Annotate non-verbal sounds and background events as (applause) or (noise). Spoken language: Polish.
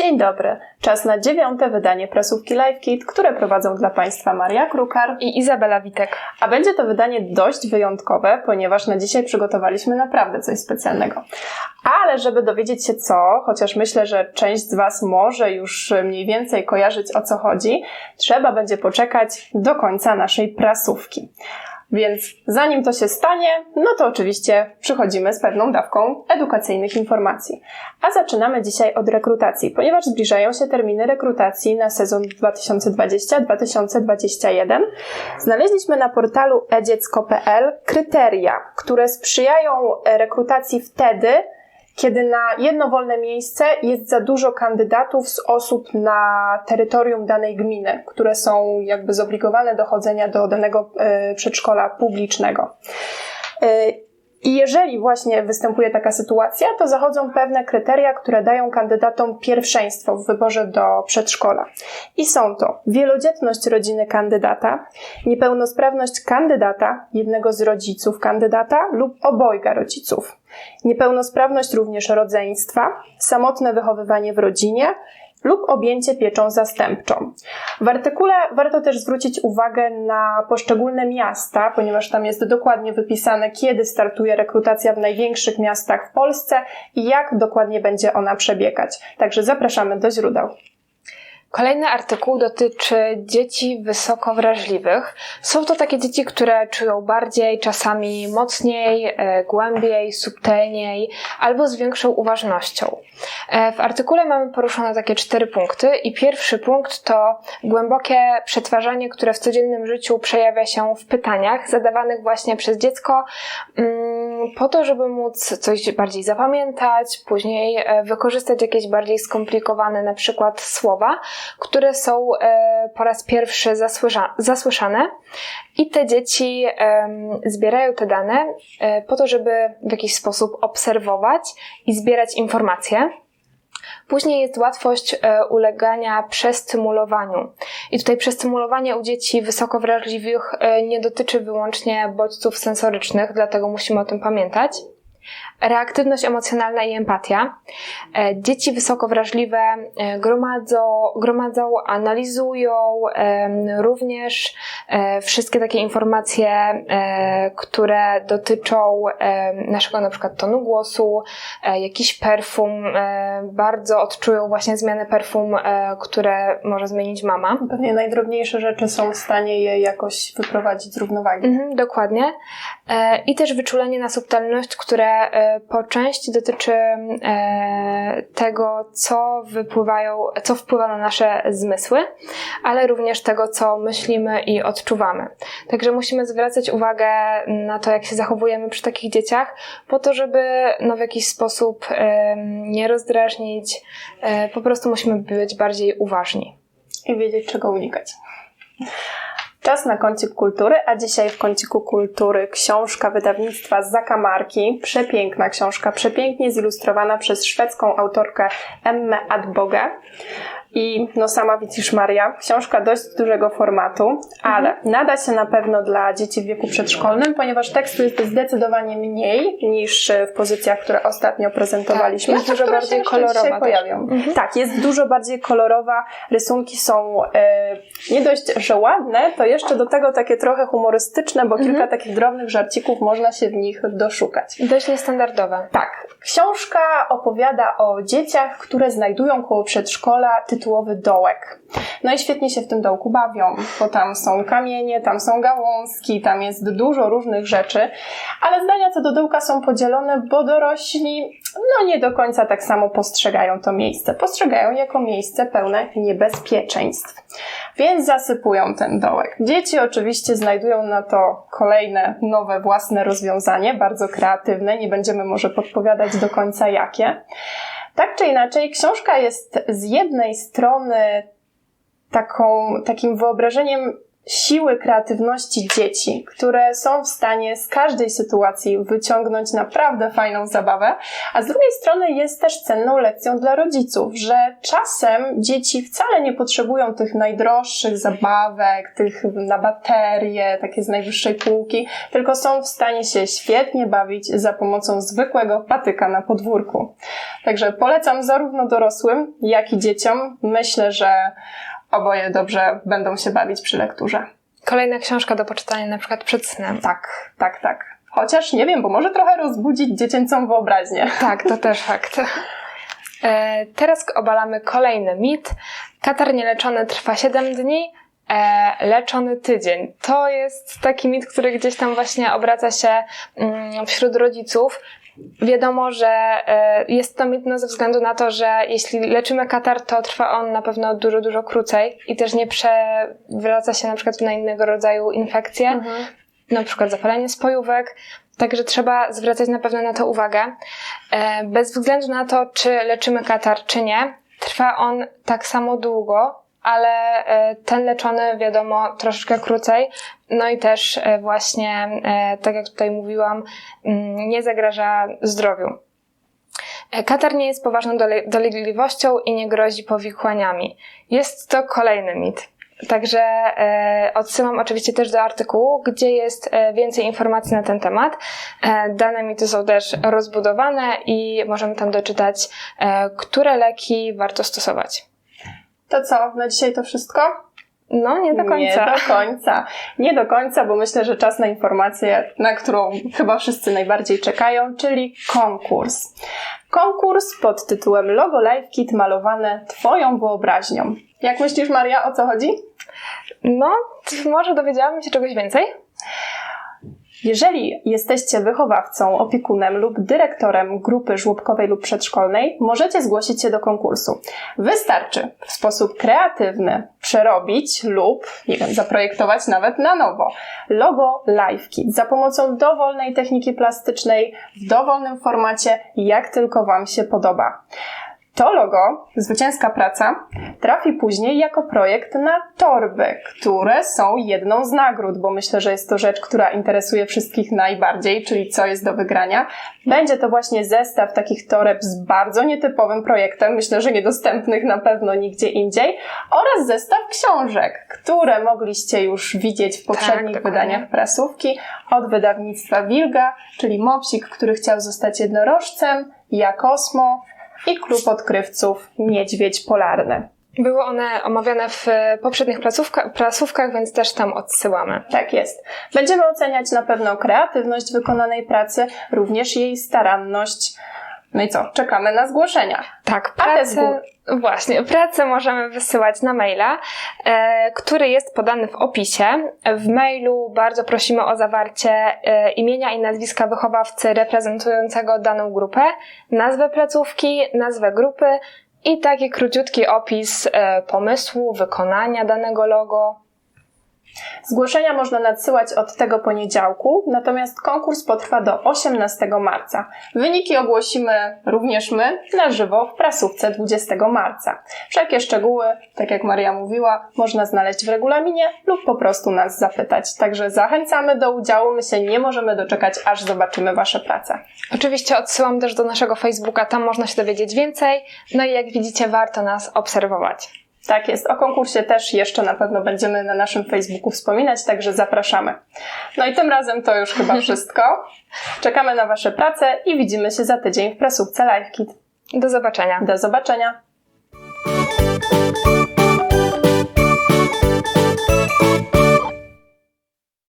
Dzień dobry. Czas na dziewiąte wydanie prasówki Live Kit, które prowadzą dla Państwa Maria Krukar i Izabela Witek. A będzie to wydanie dość wyjątkowe, ponieważ na dzisiaj przygotowaliśmy naprawdę coś specjalnego. Ale żeby dowiedzieć się co, chociaż myślę, że część z Was może już mniej więcej kojarzyć o co chodzi, trzeba będzie poczekać do końca naszej prasówki. Więc zanim to się stanie, no to oczywiście przychodzimy z pewną dawką edukacyjnych informacji. A zaczynamy dzisiaj od rekrutacji, ponieważ zbliżają się terminy rekrutacji na sezon 2020-2021. Znaleźliśmy na portalu edziecko.pl kryteria, które sprzyjają rekrutacji wtedy, kiedy na jedno wolne miejsce jest za dużo kandydatów z osób na terytorium danej gminy, które są jakby zobligowane do chodzenia do danego e, przedszkola publicznego. E, I jeżeli właśnie występuje taka sytuacja, to zachodzą pewne kryteria, które dają kandydatom pierwszeństwo w wyborze do przedszkola. I są to wielodzietność rodziny kandydata, niepełnosprawność kandydata, jednego z rodziców kandydata lub obojga rodziców, niepełnosprawność również rodzeństwa, samotne wychowywanie w rodzinie lub objęcie pieczą zastępczą. W artykule warto też zwrócić uwagę na poszczególne miasta, ponieważ tam jest dokładnie wypisane, kiedy startuje rekrutacja w największych miastach w Polsce i jak dokładnie będzie ona przebiegać. Także zapraszamy do źródeł. Kolejny artykuł dotyczy dzieci wysoko wrażliwych. Są to takie dzieci, które czują bardziej, czasami mocniej, e, głębiej, subtelniej albo z większą uważnością. E, w artykule mamy poruszone takie cztery punkty i pierwszy punkt to głębokie przetwarzanie, które w codziennym życiu przejawia się w pytaniach zadawanych właśnie przez dziecko mm, po to, żeby móc coś bardziej zapamiętać, później e, wykorzystać jakieś bardziej skomplikowane na przykład słowa, które są e, po raz pierwszy zasłyszane i te dzieci zbierają te dane e, po to, żeby w jakiś sposób obserwować i zbierać informacje. Później jest łatwość e, ulegania przestymulowaniu. I tutaj przestymulowanie u dzieci wysoko wrażliwych nie dotyczy wyłącznie bodźców sensorycznych, dlatego musimy o tym pamiętać reaktywność emocjonalna i empatia. E, dzieci wysoko wrażliwe e, gromadzą, gromadzą analizują również e, wszystkie takie informacje, które dotyczą naszego na przykład tonu głosu, jakiś perfum, bardzo odczują właśnie zmianę perfum, które może zmienić mama. Pewnie najdrobniejsze rzeczy są w stanie je jakoś wyprowadzić z równowagi. Mhm, dokładnie. I też wyczulenie na subtelność, które po części dotyczy e, tego, co wypływają, co wpływa na nasze zmysły, ale również tego, co myślimy i odczuwamy. Także musimy zwracać uwagę na to, jak się zachowujemy przy takich dzieciach, po to, żeby no, w jakiś sposób nie rozdrażnić. E, po prostu musimy być bardziej uważni. I wiedzieć, czego unikać. Czas na kącik kultury, a dzisiaj w kąciku kultury książka wydawnictwa Zakamarki. Przepiękna książka, przepięknie zilustrowana przez szwedzką autorkę Emme Adboge. I no sama widzisz Maria, książka dość dużego formatu, ale mhm. nada się na pewno dla dzieci w wieku przedszkolnym, ponieważ tekstu jest zdecydowanie mniej niż w pozycjach, które ostatnio prezentowaliśmy. Tak, jest dużo bardziej kolorowa. pojawią. Mhm. Tak, jest dużo bardziej kolorowa, rysunki są e, nie dość, że ładne, to jeszcze do tego takie trochę humorystyczne, bo mhm. kilka takich drobnych żarcików można się w nich doszukać. Dość niestandardowe. Tak. Książka opowiada o dzieciach, które znajdują koło przedszkola tytułowy dołek. No i świetnie się w tym dołku bawią, bo tam są kamienie, tam są gałązki, tam jest dużo różnych rzeczy, ale zdania co do dołka są podzielone, bo dorośli no nie do końca tak samo postrzegają to miejsce. Postrzegają jako miejsce pełne niebezpieczeństw. Więc zasypują ten dołek. Dzieci oczywiście znajdują na to kolejne, nowe, własne rozwiązanie, bardzo kreatywne, nie będziemy może podpowiadać do końca jakie. Tak czy inaczej, książka jest z jednej strony taką, takim wyobrażeniem siły kreatywności dzieci, które są w stanie z każdej sytuacji wyciągnąć naprawdę fajną zabawę, a z drugiej strony jest też cenną lekcją dla rodziców, że czasem dzieci wcale nie potrzebują tych najdroższych zabawek, tych na baterie, takie z najwyższej półki, tylko są w stanie się świetnie bawić za pomocą zwykłego patyka na podwórku. Także polecam zarówno dorosłym, jak i dzieciom. Myślę, że oboje dobrze będą się bawić przy lekturze. Kolejna książka do poczytania na przykład przed snem. Tak, tak, tak. Chociaż nie wiem, bo może trochę rozbudzić dziecięcą wyobraźnię. (laughs) Tak, to też fakt. E, teraz obalamy kolejny mit. Katar nieleczony trwa 7 dni, e, leczony tydzień. To jest taki mit, który gdzieś tam właśnie obraca się mm, wśród rodziców. Wiadomo, że e, jest to mit no ze względu na to, że jeśli leczymy katar, to trwa on na pewno dużo, dużo krócej i też nie przewraca się na przykład na innego rodzaju infekcje, Mhm. na przykład zapalenie spojówek. Także trzeba zwracać na pewno na to uwagę. E, Bez względu na to, czy leczymy katar, czy nie, trwa on tak samo długo, ale e, ten leczony, wiadomo, troszeczkę krócej. No i też e, właśnie, e, tak jak tutaj mówiłam, mm, nie zagraża zdrowiu. Katar nie jest poważną dole- dolegliwością i nie grozi powikłaniami. Jest to kolejny mit. Także e, odsyłam oczywiście też do artykułu, gdzie jest e, więcej informacji na ten temat. E, dane mity są też rozbudowane i możemy tam doczytać, które leki warto stosować. To co, na dzisiaj to wszystko? No, nie do końca. Nie do końca. Nie do końca, bo myślę, że czas na informację, na którą chyba wszyscy najbardziej czekają, czyli konkurs. Konkurs pod tytułem Logo Life Kit malowane Twoją wyobraźnią. Jak myślisz, Maria, o co chodzi? No, może dowiedziałabym się czegoś więcej? Jeżeli jesteście wychowawcą, opiekunem lub dyrektorem grupy żłobkowej lub przedszkolnej, możecie zgłosić się do konkursu. Wystarczy w sposób kreatywny przerobić lub, nie wiem, zaprojektować nawet na nowo logo Life Kit za pomocą dowolnej techniki plastycznej w dowolnym formacie, jak tylko Wam się podoba. To logo, zwycięska praca, trafi później jako projekt na torby, które są jedną z nagród, bo myślę, że jest to rzecz, która interesuje wszystkich najbardziej, czyli co jest do wygrania. Będzie to właśnie zestaw takich toreb z bardzo nietypowym projektem, myślę, że niedostępnych na pewno nigdzie indziej, oraz zestaw książek, które mogliście już widzieć w poprzednich dokładnie. wydaniach prasówki od wydawnictwa Wilga, czyli Mopsik, który chciał zostać jednorożcem, Ja Kosmo, i klub odkrywców Niedźwiedź Polarny. Były one omawiane w poprzednich placówka, prasówkach, więc też tam odsyłamy. Tak jest. Będziemy oceniać na pewno kreatywność wykonanej pracy, również jej staranność. No i co? Czekamy na zgłoszenia. Tak, pracę, właśnie, pracę możemy wysyłać na maila, e, który jest podany w opisie. W mailu bardzo prosimy o zawarcie e, imienia i nazwiska wychowawcy reprezentującego daną grupę, nazwę placówki, nazwę grupy i taki króciutki opis e, pomysłu, wykonania danego logo. Zgłoszenia można nadsyłać od tego poniedziałku, natomiast konkurs potrwa do 18 marca. Wyniki ogłosimy również my na żywo w prasówce 20 marca. Wszelkie szczegóły, tak jak Maria mówiła, można znaleźć w regulaminie lub po prostu nas zapytać. Także zachęcamy do udziału. My się nie możemy doczekać, aż zobaczymy Wasze prace. Oczywiście odsyłam też do naszego Facebooka, tam można się dowiedzieć więcej. No i jak widzicie, warto nas obserwować. Tak jest. O konkursie też jeszcze na pewno będziemy na naszym Facebooku wspominać, także zapraszamy. No i tym razem to już chyba (laughs) wszystko. Czekamy na Wasze prace i widzimy się za tydzień w prasówce LiveKit. Do zobaczenia. Do zobaczenia.